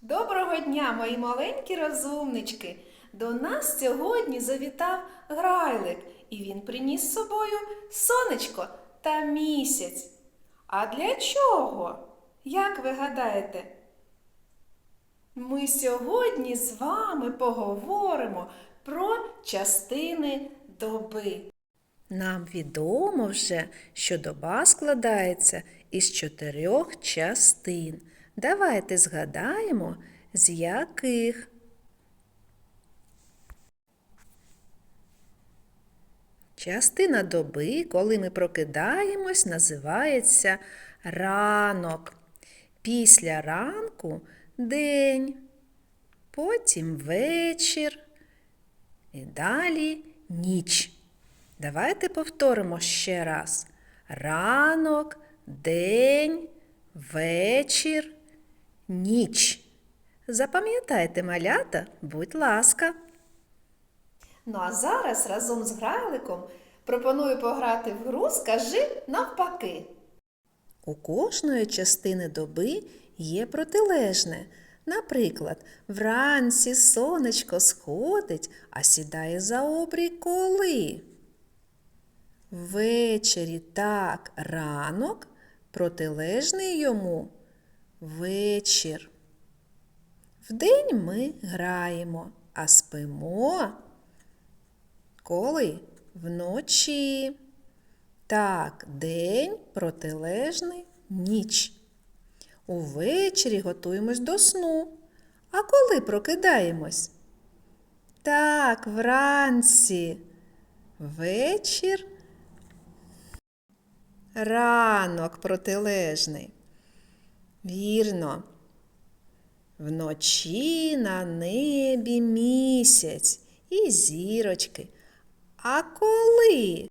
Доброго дня, мої маленькі розумнички! До нас сьогодні завітав грайлик, і він приніс з собою сонечко та місяць. А для чого? Як ви гадаєте? Ми сьогодні з вами поговоримо про частини доби. Нам відомо вже, що доба складається із чотирьох частин. Давайте згадаємо, з яких. Частина доби, коли ми прокидаємось, називається ранок. Після ранку день, потім вечір і далі ніч. Давайте повторимо ще раз. Ранок, день, вечір, ніч. Запам'ятайте малята, будь ласка. Ну а зараз разом з грайликом пропоную пограти в гру Скажи навпаки. У кожної частини доби є протилежне. Наприклад, вранці сонечко сходить, а сідає за обрій коли. Ввечері так ранок, протилежний йому вечір. Вдень ми граємо, а спимо. Коли? Вночі. Так, день протилежний ніч. Увечері готуємось до сну. А коли прокидаємось? Так, вранці. Вечір. Ранок протилежний. Вірно. Вночі на небі місяць і зірочки. А коли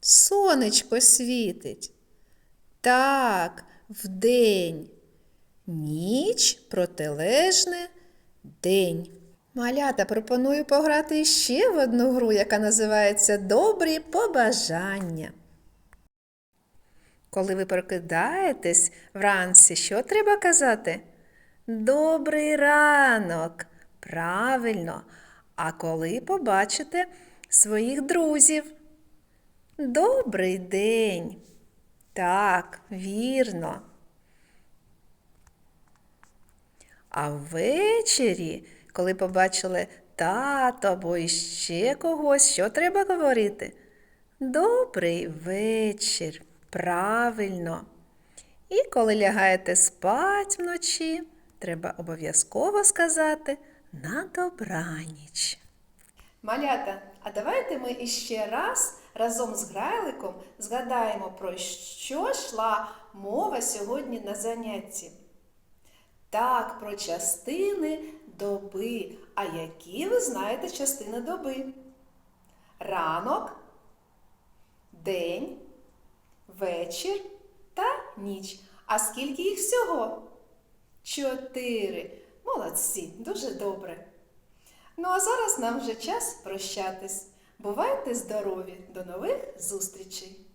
сонечко світить? Так, вдень. Ніч протилежне день. Малята пропоную пограти ще в одну гру, яка називається Добрі побажання. Коли ви прокидаєтесь вранці, що треба казати? Добрий ранок. Правильно. А коли побачите своїх друзів? Добрий день. Так, вірно. А ввечері, коли побачили тато або іще когось, що треба говорити? Добрий вечір. Правильно. І коли лягаєте спать вночі, треба обов'язково сказати на добраніч. Малята, а давайте ми іще раз разом з грайликом згадаємо, про що йшла мова сьогодні на занятті. Так, про частини доби. А які ви знаєте частини доби? Ранок, день, вечір та ніч. А скільки їх всього? Чотири. Молодці, дуже добре. Ну а зараз нам вже час прощатись. Бувайте здорові! До нових зустрічей!